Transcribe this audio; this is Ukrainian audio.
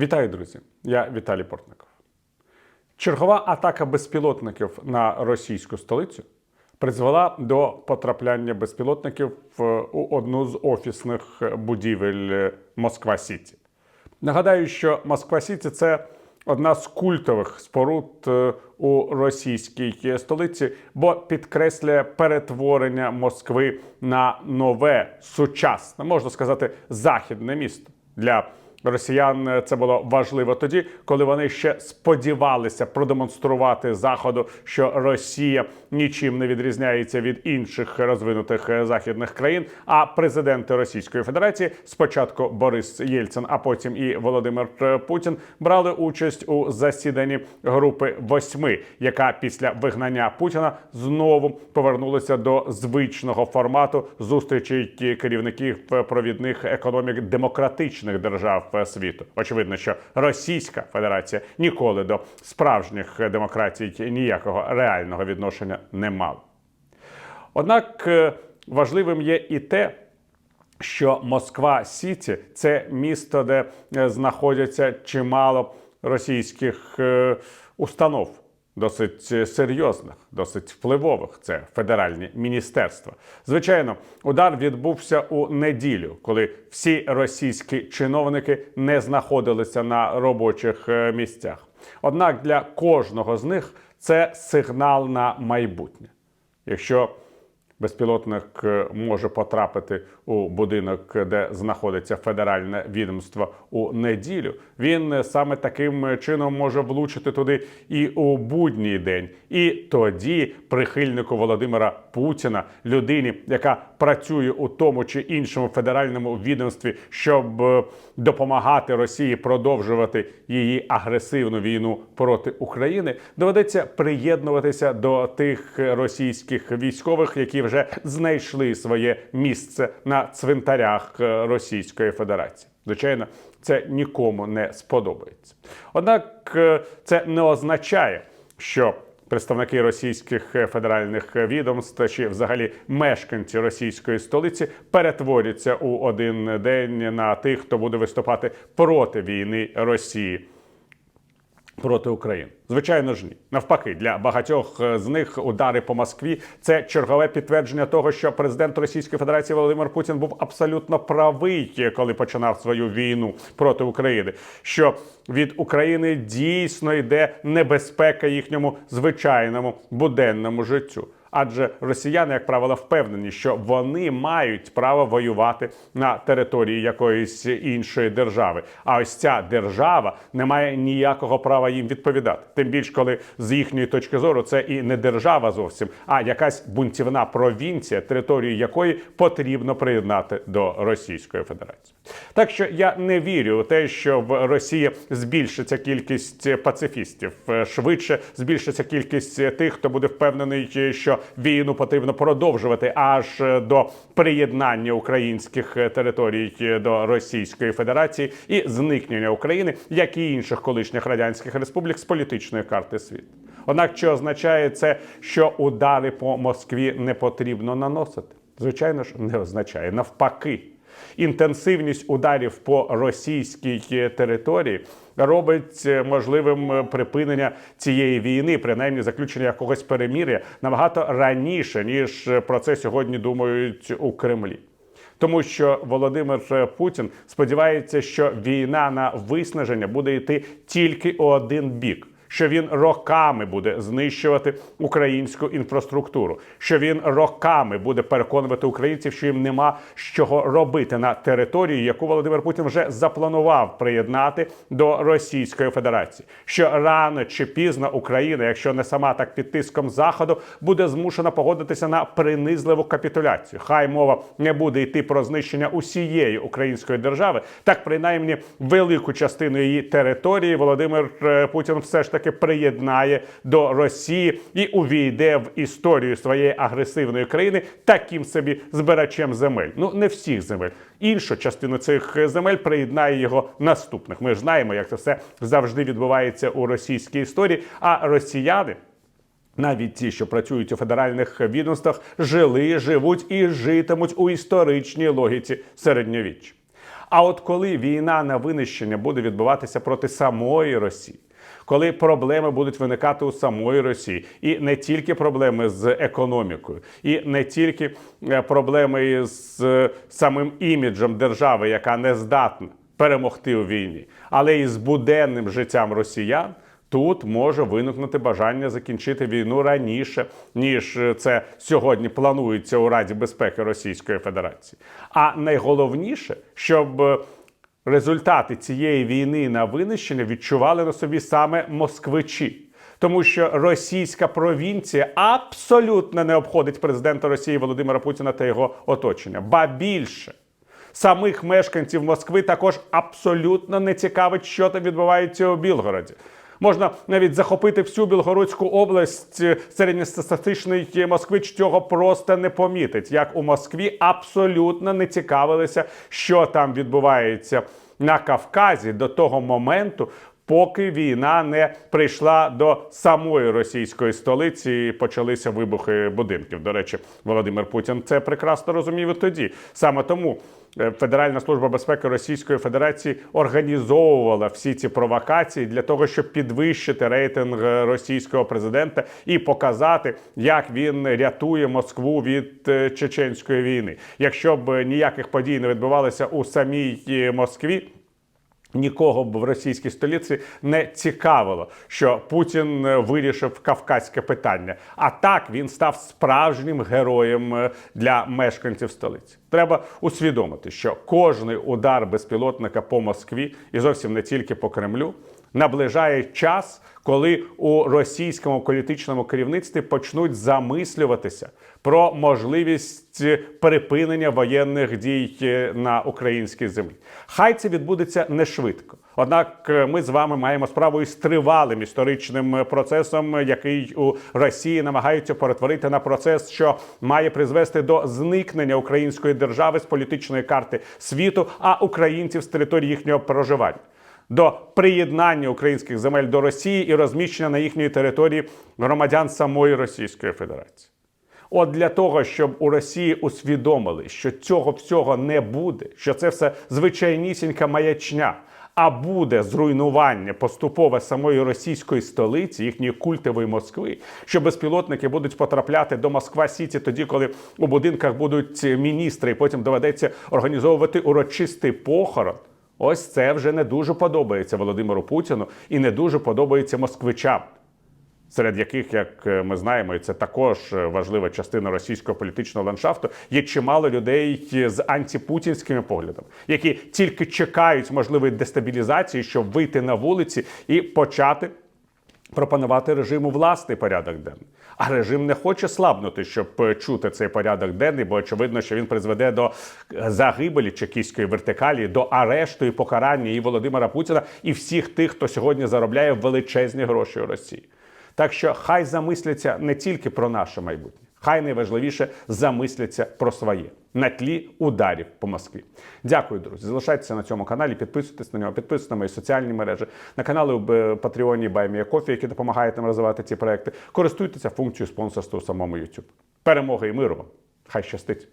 Вітаю, друзі! Я Віталій Портников. Чергова атака безпілотників на російську столицю призвела до потрапляння безпілотників в- одну з офісних будівель Москва Сіті. Нагадаю, що Москва Сіті це одна з культових споруд е, у російській столиці, бо підкреслює перетворення Москви на нове, сучасне, можна сказати, західне місто для росіян. Це було важливо тоді, коли вони ще сподівалися продемонструвати заходу, що Росія нічим не відрізняється від інших розвинутих е, західних країн. А президенти Російської Федерації, спочатку Борис Єльцин, а потім і Володимир е, Путін, брали участь у засіданні групи восьми, яка після вигнання Путіна знову повернулася до звичного формату зустрічей керівників провідних економік демократичних держав е, світу. Очевидно, що Російська Федерація ніколи до справжніх демократій ніякого реального відношення не мала. Однак е, важливим є і те, що Москва Сіті це місто, де е, знаходяться чимало російських е, установ. Досить е, серйозних, досить впливових. Це федеральні міністерства. Звичайно, удар відбувся у неділю, коли всі російські чиновники не знаходилися на робочих е, місцях. Однак для кожного з них це сигнал на майбутнє. Якщо безпілотник е, може потрапити у будинок, де знаходиться федеральне відомство у неділю. Він е, саме таким чином може влучити туди і у будній день. І тоді прихильнику Володимира Путіна, людині, яка працює у тому чи іншому федеральному відомстві, щоб е, допомагати Росії продовжувати її агресивну війну проти України, доведеться приєднуватися до тих російських військових, які вже знайшли своє місце на цвинтарях е, Російської Федерації. Звичайно, це нікому не сподобається. Однак е, це не означає, що представники російських е, федеральних відомств чи взагалі мешканці російської столиці перетворяться у один день на тих, хто буде виступати проти війни Росії проти України. Звичайно ж ні. Навпаки, для багатьох е, з них удари по Москві це чергове підтвердження того, що президент Російської Федерації Володимир Путін був абсолютно правий, коли починав свою війну проти України. Що від України дійсно йде небезпека їхньому звичайному буденному життю. Адже росіяни, як правило, впевнені, що вони мають право воювати на території якоїсь іншої держави. А ось ця держава не має ніякого права їм відповідати. Тим більш, коли з їхньої точки зору це і не держава зовсім, а якась бунтівна провінція, територію якої потрібно приєднати до Російської Федерації. Так що я не вірю у те, що в Росії збільшиться кількість пацифістів, е, швидше збільшиться кількість тих, хто буде впевнений, що війну потрібно продовжувати аж до приєднання українських територій до Російської Федерації і зникнення України, як і інших колишніх радянських республік з політичної карти світу. Однак, чи означає це, що удари по Москві не потрібно наносити? Звичайно ж, не означає навпаки. Інтенсивність ударів по російській території робить е, можливим е, припинення цієї війни, принаймні заключення якогось перемір'я набагато раніше ніж е, про це сьогодні думають у Кремлі. Тому що Володимир е, Путін сподівається, що війна на виснаження буде йти тільки у один бік. Що він роками буде знищувати українську інфраструктуру, що він роками буде переконувати українців, що їм нема з чого робити на території, яку Володимир Путін вже запланував приєднати до Російської Федерації. Що рано чи пізно Україна, якщо не сама так під тиском заходу, буде змушена погодитися на принизливу капітуляцію. Хай мова не буде йти про знищення усієї української держави, так принаймні велику частину її території Володимир е, Путін все ж таки приєднає до Росії і увійде в історію своєї агресивної країни таким собі збирачем земель. Ну не всіх земель. Іншу частину цих земель приєднає його наступних. Ми ж знаємо, як це все завжди відбувається у російській історії. А росіяни. Навіть ті, що працюють у федеральних відомствах, жили, живуть і житимуть у історичній логіці середньовіччя. А от коли війна на винищення буде відбуватися проти самої Росії, коли проблеми будуть виникати у самої Росії, і не тільки проблеми з економікою, і не тільки е, проблеми з самим іміджем держави, яка не здатна перемогти у війні, але і з буденним життям росіян. Тут може виникнути бажання закінчити війну раніше, ніж е, це сьогодні планується у Раді безпеки Російської Федерації. А найголовніше, щоб е, результати цієї війни на винищення відчували на собі саме москвичі. Тому що російська провінція абсолютно не обходить президента Росії Володимира Путіна та його оточення. Ба більше самих мешканців Москви також абсолютно не цікавить, що там відбувається у Білгороді. Можна навіть захопити всю Білгородську область. е, Середньостатистичний москвич цього просто не помітить. Як у Москві абсолютно не цікавилися, що там відбувається на Кавказі до того моменту, поки війна не прийшла до самої російської столиці і почалися вибухи будинків. До речі, Володимир Путін це прекрасно розумів і тоді. Саме тому е, Федеральна служба безпеки Російської Федерації організовувала всі ці провокації для того, щоб підвищити рейтинг російського президента і показати, як він рятує Москву від е, чеченської війни. Якщо б ніяких подій не відбувалося у самій е, Москві. Нікого б в російській столиці не цікавило, що Путін е, вирішив кавказьке питання. А так він став справжнім героєм е, для мешканців столиці. Треба усвідомити, що кожний удар безпілотника по Москві і зовсім не тільки по Кремлю наближає час, коли у російському політичному керівництві почнуть замислюватися про можливість припинення воєнних дій е, на українській землі. Хай це відбудеться не швидко. Однак е, ми з вами маємо справу із тривалим історичним е, процесом, який у Росії намагаються перетворити на процес, що має призвести до зникнення української держави з політичної карти світу, а українців з території їхнього проживання до приєднання українських земель до Росії і розміщення на їхній території громадян самої Російської Федерації. От для того, щоб у Росії усвідомили, що цього всього не буде, що це все звичайнісінька маячня, а буде зруйнування поступове самої російської столиці, їхньої культової Москви, що безпілотники будуть потрапляти до Москва Сіті тоді, коли у будинках будуть міністри, і потім доведеться організовувати урочистий похорон. Ось це вже не дуже подобається Володимиру Путіну і не дуже подобається москвичам, серед яких, як е, ми знаємо, і це також е, важлива частина російського політичного ландшафту, є чимало людей з антипутінськими поглядами, які тільки чекають можливої дестабілізації, щоб вийти на вулиці і почати пропонувати режиму власний порядок денний. А режим не хоче слабнути, щоб е, чути цей порядок денний, бо очевидно, що він призведе до е, загибелі чекістської вертикалі, до арешту і покарання і Володимира Путіна, і всіх тих, хто сьогодні заробляє величезні гроші у Росії. Так що хай замисляться не тільки про наше майбутнє, хай найважливіше замисляться про своє на тлі ударів по Москві. Дякую, друзі. Залишайтеся на цьому каналі, підписуйтесь на нього, підписуйтесь на мої соціальні мережі, на канали в Патреоні Баймія Кофі, які допомагають нам розвивати ці проекти. Користуйтеся функцією спонсорства у самому YouTube. Перемоги і миру вам! Хай щастить!